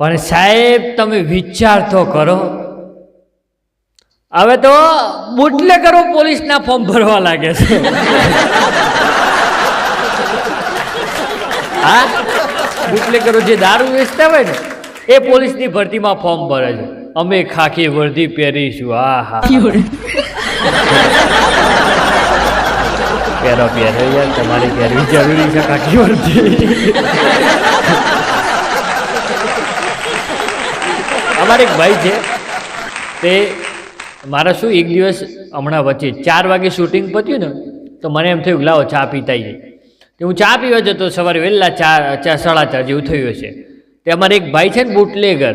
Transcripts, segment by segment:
પણ સાહેબ, તમે વિચાર તો કરો. હવે તો બુટલે કરો પોલીસના ફોર્મ ભરવા લાગે છે. હા? બુટલે કરો જે દારૂ વેચતા હોય ને, એ પોલીસની ભરતીમાં ફોર્મ ભરે છે. અમે ખાખી વર્ધી પહેરીશું. હા હા. પહેરો પહેરો યાર, તમારે પહેરવી જરૂરી છે ખાખી વર્દી અમારે એક ભાઈ છે, તે મારા શું એક દિવસ હમણાં વચ્ચે ચાર વાગે શૂટિંગ પત્યું ને, તો મને એમ થયું લાવો ચા પીતા જઈએ હું ચા પીવા જતો સવારે વહેલા ચાર ચાર સાડા ચાર જેવું થયું હશે. તે અમારે એક ભાઈ છે ને બુટલેગર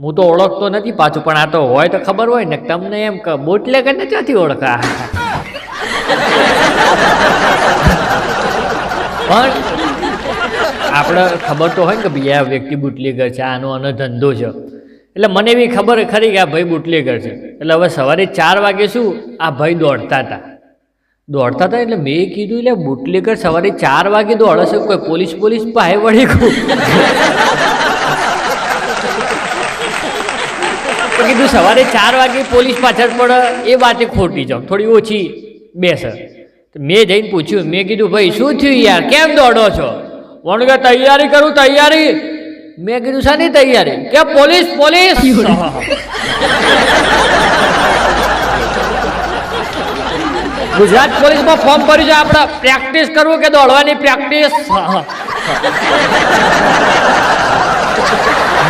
હું તો ઓળખતો નથી પાછું, પણ આ તો હોય તો ખબર હોય ને, તમને એમ કે બુટલેગર ને ક્યાંથી ઓળખા? પણ આપણે ખબર તો હોય ને કે ભાઈ આ વ્યક્તિ બુટલેગર છે, આનો આનો ધંધો છે. એટલે મને એવી ખબર ખરી કે આ ભાઈ બુટલી કરશે એટલે હવે સવારે ચાર વાગે શું? આ ભાઈ દોડતા હતા. દોડતા હતા એટલે મેં કીધું એટલે બુટલેગર સવારે ચાર વાગે દોડે છે કોઈ પોલીસ પોલીસ પાસે વળી કીધું, સવારે ચાર વાગે પોલીસ પાછળ પડે, એ વાતે ખોટી જાઉં થોડી ઓછી બેસે. મેં જઈને પૂછ્યું, મેં કીધું, ભાઈ, શું થયું યાર? કેમ દોડો છો? વણગા, તૈયારી કરું, તૈયારી. મેં કીધું શાની તૈયારી. કે પોલીસ પોલીસ! ગુજરાત પોલીસમાં ફોર્મ ભર્યું છે, આપણે પ્રેક્ટિસ કરવું કે દોડવાની પ્રેક્ટિસ?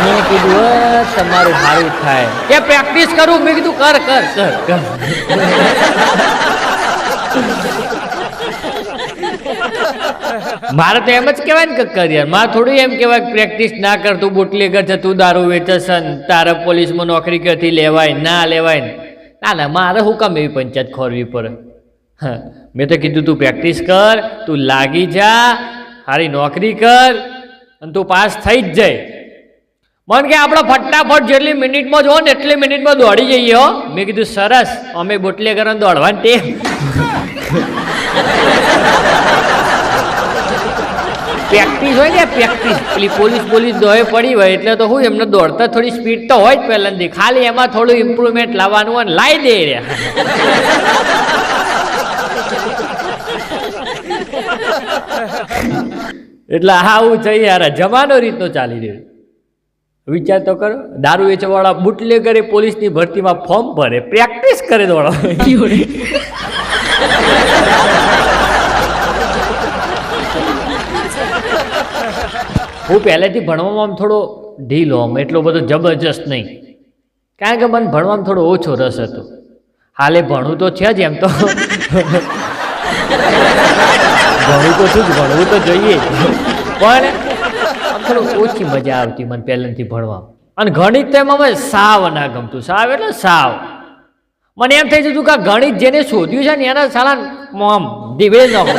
મેં કીધું તમારું સારું થાય. કે પ્રેક્ટિસ કરું? મેં કીધું, કર કર કર કર. મારે તો એમ જ કહેવાય ને કે કરિયર. મારે થોડું એમ કહેવાય પ્રેક્ટિસ ના કર, તું બુટલેગર છે, તું દારૂ વેચસ ને તારે પોલીસમાં નોકરી કરતી લેવાય, ના લેવાય ને. ના ના, મારે હું કામ એવી પંચાયત ખોરવી પડે? હા, મેં તો કીધું તું પ્રેક્ટિસ કર, તું લાગી જા સારી નોકરી કર અને તું પાસ થઈ જ જાય. મન કે આપણે ફટાફટ જેટલી મિનિટમાં જો ને એટલી મિનિટમાં દોડી જઈએ હો. મેં કીધું, સરસ, અમે બોટલે કરીને દોડવાની ટેવ પ્રેક્ટિસ હોય ને, પ્રેક્ટિસ. પેલી પોલીસ પોલીસ દોહે પડી હોય એટલે તો હું એમને દોડતા થોડી સ્પીડ તો હોય જ પહેલાંથી ખાલી એમાં થોડું ઇમ્પ્રુવમેન્ટ લાવવાનું હોય લાવી દે રે. એટલે આવું છે યાર જમાનો રીતનો ચાલી રહ્યો વિચાર તો કરો, દારૂ વેચવાવાળા બુટલેગરે પોલીસની ભરતીમાં ફોર્મ ભરે, પ્રેક્ટિસ કરે દોડો હું પહેલેથી ભણવામાં આમ થોડો ઢીલો આમ, એટલો બધો જબરજસ્ત નહીં. કારણ કે મને ભણવામાં થોડો ઓછો રસ હતો. હાલે ભણવું તો છે જ એમ તો. ભણવું તો શું જ, ભણવું તો જોઈએ પણ આમ થોડું ઓછી મજા આવતી મને પહેલેથી ભણવા અને ગણિત તો એમાં મને સાવ ના ગમતું સાવ એટલે સાવ. મને એમ થઈ જતું કે ગણિત જેને શોધ્યું છે ને, એના સાલા મોમ દિવેલ ન હોય.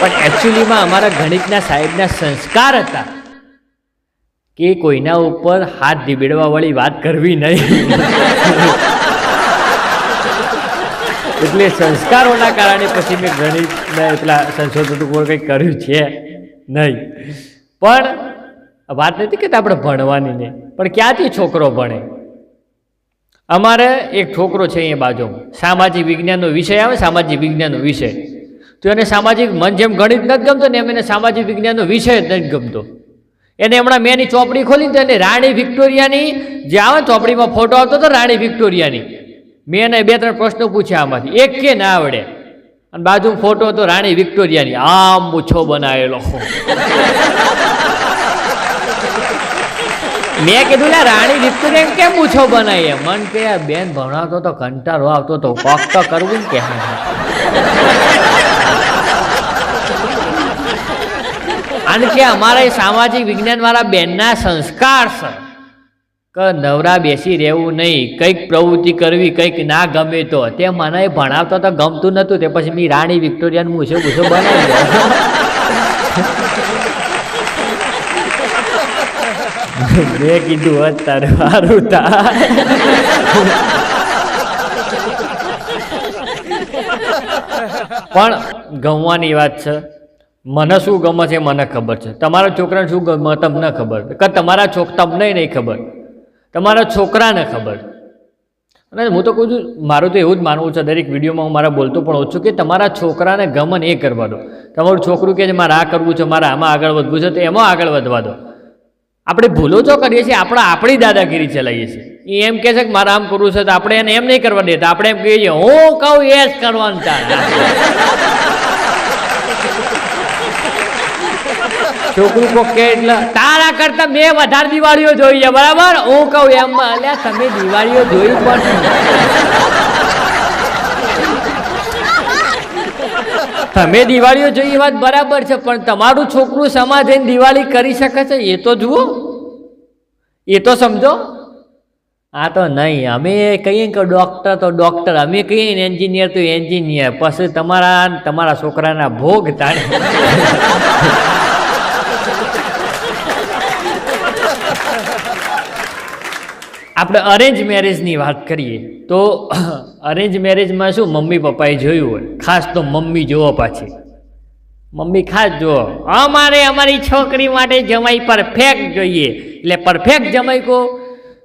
પણ એકચ્યુઅલીમાં અમારા ગણિતના સાહેબના સંસ્કાર હતા કે કોઈના ઉપર હાથ ધીબેડવા વાળી વાત કરવી નહીં. એટલે સંસ્કારોના કારણે પછી મેં ગણિતના એટલા સંશોધન ઉપર કંઈ કર્યું છે નહીં. પણ વાત નથી કે આપણે ભણવાની ને પણ ક્યાંથી છોકરો ભણે? અમારે એક છોકરો છે અહીંયા બાજુ સામાજિક વિજ્ઞાનનો વિષય આવે, સામાજિક વિજ્ઞાનનો વિષય. તો એને સામાજિક મન જેમ ગણિત નથી ગમતો ને એમ એને સામાજિક વિજ્ઞાનનો વિષય જ નથી ગમતો. એને હમણાં મેં એની ચોપડી ખોલી તો એને રાણી વિક્ટોરિયાની જે આવે ચોપડીમાં ફોટો આવતો હતો રાણી વિક્ટોરિયાની, મેં એને બે ત્રણ પ્રશ્નો પૂછ્યા આમાંથી. એક કે ના આવડે? અને બાજુ ફોટો હતો રાણી વિક્ટોરિયાની આમ મૂછો બનાવેલો. મેં કીધું, લે, રાણી વિક્ટોરિયા કેમ મૂછો બનાવી મન કે બેન, ભણાવતો તો કંટાળો આવતો તો કોક તો કરવું ને કે. અને કે અમારા સામાજિક વિજ્ઞાન વાળા બેનના સંસ્કાર છે. કે નવરા બેસી રહેવું નહીં, કંઈક પ્રવૃત્તિ કરવી, કંઈક ના ગમે તો. તે મને ભણાવતો તો ગમતું નહોતું, તે પછી મેં રાણી વિક્ટોરિયાનું મૂછો મૂછો બનાવી મેં કીધું અત્યારે સારું તા પણ ગમવાની વાત છે મને શું ગમે છે મને ખબર છે. તમારા છોકરાને શું ગમે તમને ખબર કે તમારા છોક, તમને નહીં ખબર. તમારા છોકરાને ખબર. અને હું તો કહું છું, મારું તો એવું જ માનવું છે, દરેક વિડીયોમાં હું મારા બોલતો પણ ઓછું કે તમારા છોકરાને ગમન એ કરવા દો. તમારું છોકરું કે છે, મારે આ કરવું છે, મારે આમાં આગળ વધવું છે, તો એમાં આગળ વધવા દો. આપણે ભૂલો જો કરીએ છીએ, આપણે, આપણી દાદાગીરી ચલાવીએ છીએ. એ એમ કહે છે કે મારે આમ કરવું છે તો આપણે એને એમ નહીં કરવા દેતા. આપણે એમ કહીએ છીએ, હું કહું, એ જ કરવાનું છોકરું કોક એટલે, તારા કરતા મેં વધારે દિવાળીઓ જોઈ છે. બરાબર? હું કહું, એમ અલ્યા તમે દિવાળીઓ જોઈ પણ તમે દિવાળીઓ જોઈ વાત બરાબર છે, પણ તમારું છોકરું સમાધાન દિવાળી કરી શકે છે, એ તો જુઓ. એ તો સમજો. આ તો નહીં, અમે કહીએ કે ડૉક્ટર તો ડૉક્ટર અમે કહીએ ને એન્જિનિયર તો એન્જિનિયર પછી તમારા તમારા છોકરાના ભોગ તાણે. આપણે અરેન્જ મેરેજની વાત કરીએ, તો અરેન્જ મેરેજમાં શું મમ્મી પપ્પાએ જોયું હોય? ખાસ તો મમ્મી જોવો પાછી. મમ્મી ખાસ જુઓ. અમારે અમારી છોકરી માટે જમાઈ પરફેક્ટ જોઈએ. એટલે પરફેક્ટ જમાઈ કો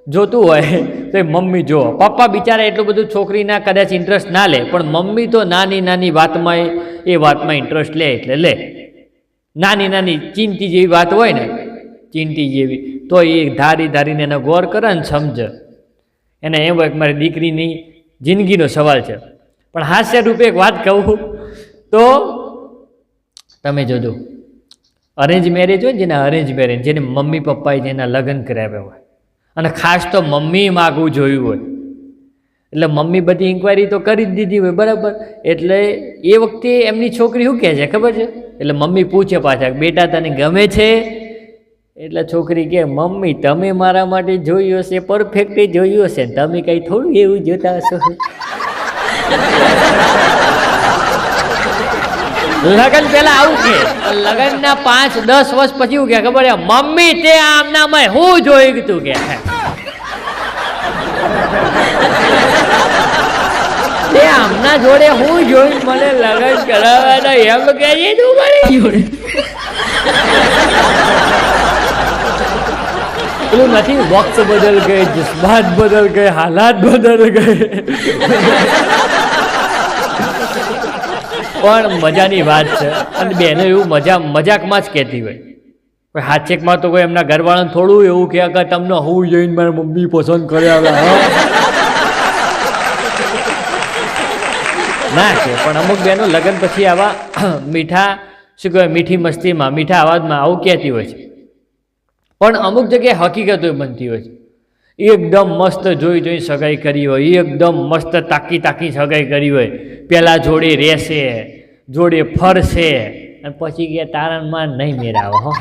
જોતું હોય, તો એ મમ્મી જુઓ. પપ્પા બિચારા એટલું બધું છોકરીના કદાચ ઇન્ટરેસ્ટ ના લે, પણ મમ્મી તો નાની નાની વાતમાં એ વાતમાં ઇન્ટરેસ્ટ લે એટલે લે. નાની નાની ચિંતી જેવી વાત હોય ને ચિંતી જેવી. તો એ ધારી ધારીને એને ગોર કરે ને સમજે. એને એમ હોય કે મારી દીકરીની જિંદગીનો સવાલ છે. પણ હાસ્ય રૂપે એક વાત કહું તો તમે જોજો. અરેન્જ મેરેજ હોય ને જેના અરેન્જ મેરેજ જેને મમ્મી પપ્પાએ જેના લગ્ન કરાવ્યા હોય. અને ખાસ તો મમ્મી માગવું જોયું હોય. એટલે મમ્મી બધી ઇન્ક્વાયરી તો કરી જ દીધી હોય, બરાબર? એટલે એ વખતે એમની છોકરી શું કહે છે? ખબર છે? એટલે મમ્મી પૂછે પાછા બેટા તને ગમે છે? એટલે છોકરી કે, મમ્મી, તમે મારા માટે જોયું હશે પરફેક્ટ જોયું હશે તમે કંઈ થોડું એવું જોતા હશો. લગન પેલા આવું છે લગનના પાંચ, દસ વર્ષ પછી એવું કે, ખબર છે? મમ્મી, તે આમનામાં હું જોયું તું? કે તે આમના જોડે હું જોઈ મને લગન કરાવવાના એમ કે તું મને પેલું નથી વક્ત બદલ ગઈ જજ્બાત બદલ ગઈ, હાલાત બદલ ગઈ. પણ મજાની વાત છે. અને બેને એવું મજા, મજાકમાં જ કહેતી હોય. કોઈ હાથચેકમાં તો કોઈ એમના ઘરવાળાને થોડું એવું કે કે તમને હું જઈને મારા મમ્મી પસંદ કર્યા ના છે, પણ અમુક બહેનો લગ્ન પછી આવા મીઠા, શું કહેવાય, મીઠી મસ્તીમાં, મીઠા અવાજમાં આવું કહેતી હોય છે. પણ અમુક જગ્યાએ હકીકતો બનતી હોય છે. એકદમ મસ્ત જોઈ જોઈ સગાઈ કરી હોય, એકદમ મસ્ત તાકી તાકી સગાઈ કરી હોય. પહેલાં જોડે રહેશે, જોડે ફરશે, અને પછી કે તારણમાં નહીં મેળાવો.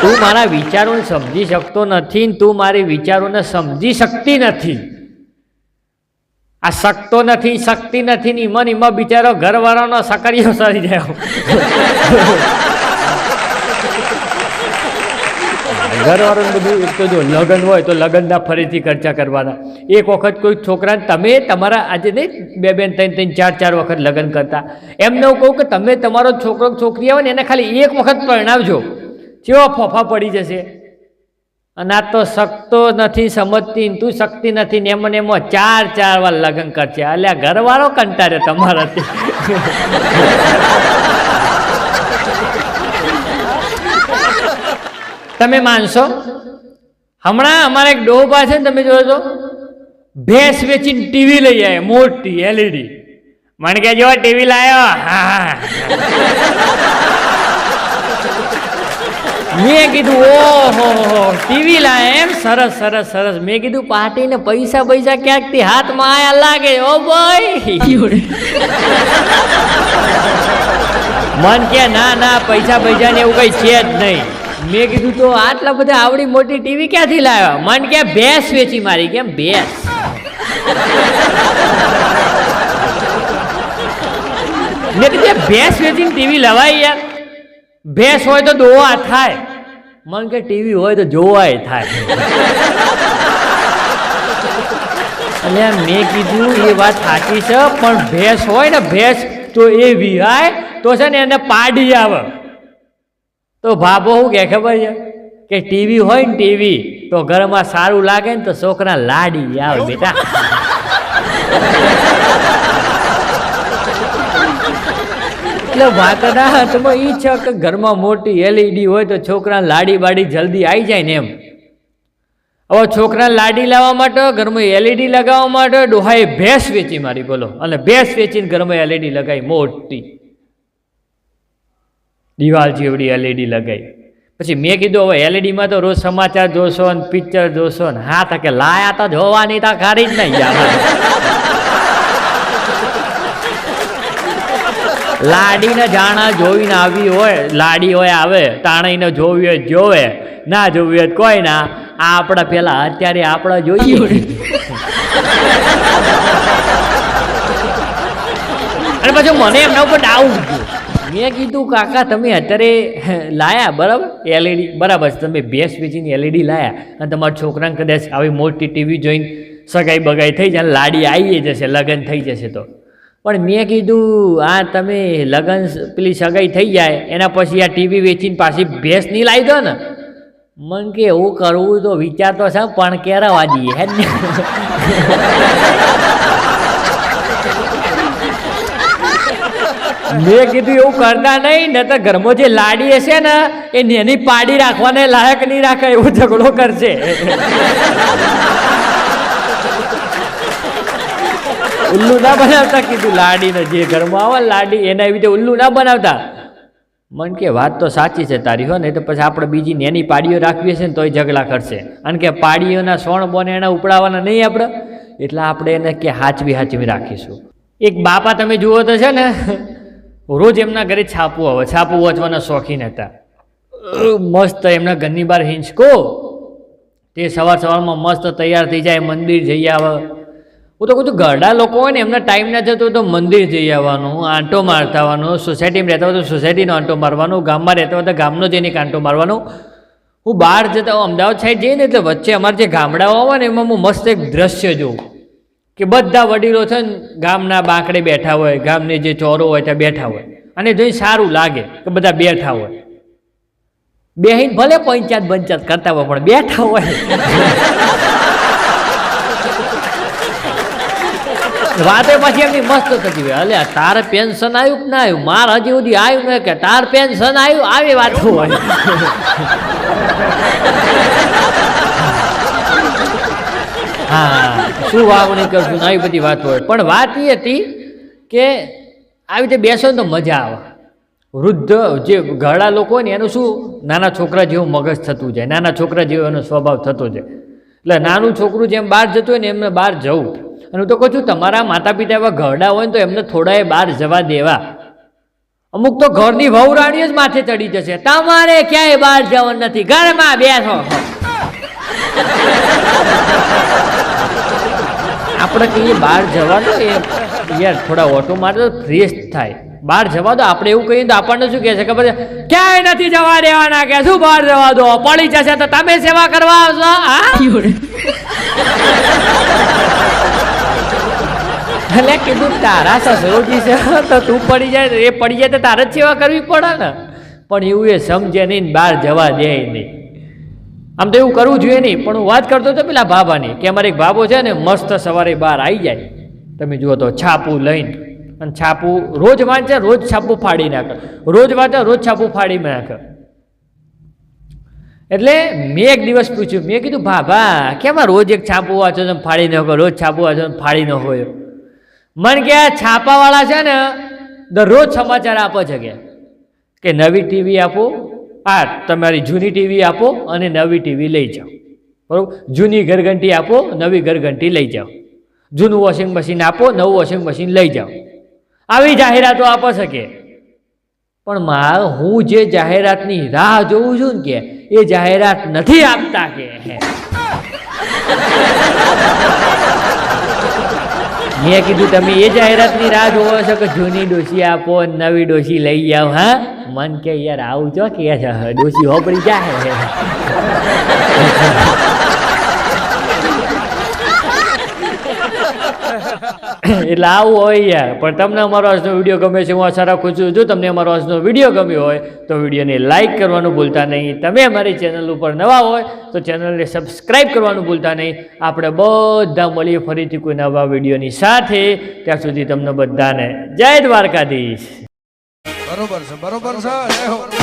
તું મારા વિચારોને સમજી શકતો નથી તું મારી વિચારોને સમજી શકતી નથી. આ શકતો નથી, શક્તિ નથી ને ઈમન ઈમાં બિચારો ઘરવાળાનો સકરિયો સરી જાય. ઘરવાળાનું બધું એક તો જો લગ્ન હોય તો લગ્નના ફરીથી ખર્ચા કરવાના. એક વખત કોઈ છોકરાને તમે તમારા આજે નહીં, બે, બેન, ત્રણ ત્રણ, ચાર ચાર વખત લગ્ન કરતા. એમને હું કહું કે તમે તમારો છોકરો છોકરી આવે ને એને ખાલી એક વખત પરણાવજો. કેવા ફોફા પડી જશે. અને આ તો શકતો નથી, સમજતી તું શકતી નથી ને એમને એમાં ચાર ચાર વાર લગ્ન કરશે. અલ્યા, ઘરવાળો કંટાળે તમારાથી તમે માનશો? હમણાં અમારા એક ડોબા છે ને તમે જોયો તો ભેંસ વેચીને ટીવી લઈ આવે મોટી એલઈડી. મને કે જો ટીવી લાયો. હા. મેં કીધું, ઓહો ટીવી લાય એમ. સરસ સરસ સરસ. મેં કીધું, પાર્ટીને પૈસા પૈસા ક્યાંકથી હાથમાં આયા લાગે? ઓ ભાઈ. મન કે, ના ના, પૈસા પૈસા ને એવું કઈ છે જ નહીં. મેં કીધું, તો આટલા બધા આવડી મોટી ટીવી ક્યાંથી લાવ્યા? મન કે, ભેંસ વેચી મારી. કેમ? ભેંસ. મેં કીધું ભેંસ વેચીને ટીવી લવાય યાર. ભેંસ હોય તો દોવા થાય. મન કે ટીવી હોય તો જોવાય થાય. એટલે મેં કીધું, એ વાત સાચી છે, પણ ભેંસ હોય ને ભેંસ તો એ વિહાય, તો છે ને એને પાડી આવે. તો ભાભો શું કે ખબર છે? કે ટીવી હોય ને ટીવી, તો ઘરમાં સારું લાગે ને તો છોકરા લાડી આવે બેટા. એટલે વાતના હાથમાં એ છે કે ઘરમાં મોટી એલઈડી હોય તો છોકરા લાડી બાડી જલ્દી આવી જાય ને એમ. હવે છોકરા લાડી લાવવા માટે, ઘરમાં એલઈડી લગાવવા માટે ડોહાએ ભેંસ વેચી મારી, બોલો. અને ભેંસ વેચીને ઘરમાં એલઈડી લગાવી મોટી. દિવાલ જેવડી એલઈડી લગાવી પછી મેં કીધું, હવે એલઈડીમાં તો રોજ સમાચાર જોશો ને પિક્ચર જોશો ને. હા, તો કે લાયા તો જોવાની તો ખારી જ નહીં યાર. લાડીને જાણા જોઈને આવી હોય, લાડી હોય આવે, તાણીને જોવી હોય જોવે, ના જોવી હોય કોઈ ના. આ આપણા પેલા અત્યારે આપણે જોઈએ. અને પછી મને એમના ઉપર ડાઉટ મેં કીધું, કાકા, તમે અત્યારે લાયા, બરાબર? એલઈડી બરાબર, તમે ભેંસ વેચીને એલઈડી લાયા. અને તમારા છોકરાને કદાચ આવી મોટી ટીવી જોઈને સગાઈ બગાઈ થઈ જાય લાડી આવી જશે, લગ્ન થઈ જશે તો. પણ મેં કીધું, આ તમે લગ્ન પેલી સગાઈ થઈ જાય, એના પછી આ ટીવી વેચીને પાછી ભેંસ નહીં લાવી દો ને. મન કે એવું કરવું તો વિચાર તો છે, પણ કેરાવા દઈએ હે મેં કીધું, એવું કરતા નહીં, ને તો ઘરમાં જે લાડી હશે ને, એ નેની પાડી રાખવાને લાયક નહીં રાખે, એવો ઝઘડો કરશે. ઉલ્લુ ના બનાવતા કીધું, લાડીને જે ઘરમાં આવે લાડી, એના એવી રીતે ઉલ્લુ ના બનાવતા. મન કે વાત તો સાચી છે તારી, હો ને તો પછી આપણે બીજી નેની પાડીઓ રાખવી છે ને તોય ઝઘડા કરશે. અને કે પાડીઓના સોણ બોને એના ઉપડાવવાના નહીં આપણે? એટલે આપણે એને કે હાચવી હાચવી રાખીશું. એક બાપા તમે જુઓ તો છે ને, રોજ એમના ઘરે છાપું આવે, છાપું વાંચવાના શોખીન હતા. મસ્ત એમના ઘરની બહાર હિંચકો. તે સવાર સવારમાં મસ્ત તૈયાર થઈ જાય, મંદિર જઈ આવે. હું તો કહું છું, ઘરડા લોકો હોય ને, એમના ટાઈમ ના જતો તો મંદિર જઈ આવવાનું, આંટો મારતા આવવાનો સોસાયટીમાં રહેતા હોય તો સોસાયટીનો આંટો મારવાનો, ગામમાં રહેતા હોય તો ગામનો જઈને આંટો મારવાનો. હું બહાર જતા હોઉં, અમદાવાદ સાઈડ જઈએ ને એટલે વચ્ચે અમારે જે ગામડાઓ આવે ને, એમાં હું મસ્ત એક દ્રશ્ય જોઉં કે બધા વડીલો છે ને, ગામના બાંકડે બેઠા હોય, ગામની જે ચોરો હોય ત્યાં બેઠા હોય. અને જોઈ સારું લાગે કે બધા બેઠા હોય. બેહીને ભલે પંચાયત પંચાયત કરતા હોય, પણ બેઠા હોય. વાતે પાછી એમની મસ્ત થતી હોય. અલે તારે પેન્શન આવ્યું કે ના આવ્યું? માર હજી સુધી આવ્યું ને કે, તાર પેન્શન આવ્યું, આવી વાત હોય. હા, શું વાવણી કરશું આવી બધી વાત હોય. પણ વાત એ હતી કે આવી રીતે બેસો ને તો મજા આવે. વૃદ્ધ જે ઘરડા લોકો હોય ને, એનું શું? નાના છોકરા જેવું મગજ થતું જાય. નાના છોકરા જેવો એનો સ્વભાવ થતો જાય. એટલે નાનું છોકરું જેમ બહાર જતું હોય ને, એમને બહાર જવું. અને હું તો કહું છું, તમારા માતા પિતા એવા ઘરડા હોય ને તો એમને થોડાએ બહાર જવા દેવા. અમુક તો ઘરની વહુરાણીઓ જ માથે ચડી જશે. તમારે ક્યાંય બહાર જવાનું નથી. ઘરમાં બેસો આપણે કહીએ બહાર જવાનું એ યાર, થોડા ઓટો મારે ફ્રેશ થાય. બહાર જવા દો. આપણે એવું કહીએ તો આપણને શું કહે છે? ખબર છે? ક્યાંય નથી જવા દેવાના કે શું બહાર જવા દો? પડી જશે તો તમે સેવા કરવા આવશો, હા? એટલે કીધું, તારા સસરોજી છે, તો તું પડી જાય એ પડી જાય તો તારે જ સેવા કરવી પડે ને. પણ એવું એ સમજે નહીં ને, બહાર જવા દે નહીં. આમ તો એવું કરવું જોઈએ નહીં, પણ હું વાત કરતો હતો પેલા ભાભાની, કે અમારે એક ભાભો છે ને, મસ્ત સવારે બહાર આવી જાય. તમે જુઓ તો છાપું લઈને, અને છાપું રોજ વાંચે, રોજ છાપું ફાડી નાખે. રોજ વાંચે, રોજ છાપું ફાડી નાખે. એટલે મેં એક દિવસ પૂછ્યું, મેં કીધું, ભાભા, કેમ રોજ એક છાપું વાંચો ને, ફાડી નાખો રોજ છાપું વાંચો ને, ફાડી ન એમ મને કે આ છાપાવાળા છે ને, દરરોજ સમાચાર આપે છે કે કે નવી ટીવી આપો, આ તમારી જૂની ટીવી આપો અને નવી ટીવી લઈ જાઓ. બરાબર? જૂની ઘરઘંટી આપો, નવી ઘરઘંટી લઈ જાઓ. જૂનું વોશિંગ મશીન આપો, નવું વોશિંગ મશીન લઈ જાઓ. આવી જાહેરાતો આપે છે કે, પણ મારે હું જે જાહેરાતની રાહ જોઉં છું ને કે, એ જાહેરાત નથી આપતા કે. મેં કીધું, તમે એ જાહેરાતની રાહ જોવો છો કે જૂની ડોસી આપો, નવી ડોસી લઈ જાઓ હા? મન કે, યાર, આવું છો કે છે ડોસી હોપડી જાય એટલે આવું હોય યાર. પણ તમને અમારો આજનો વીડિયો ગમે છે, હું આશા રાખું છું, જો તમને અમારો આજનો વીડિયો ગમ્યો હોય, તો વિડીયોને લાઇક કરવાનું ભૂલતા નહીં. તમે અમારી ચેનલ ઉપર નવા હોય, તો ચેનલને સબસ્ક્રાઈબ કરવાનું ભૂલતા નહીં. આપણે બધા મળીએ ફરીથી કોઈ નવા વિડીયોની સાથે. ત્યાં સુધી તમને બધાને જય દ્વારકાધીશ. બરોબર છે બરોબર છે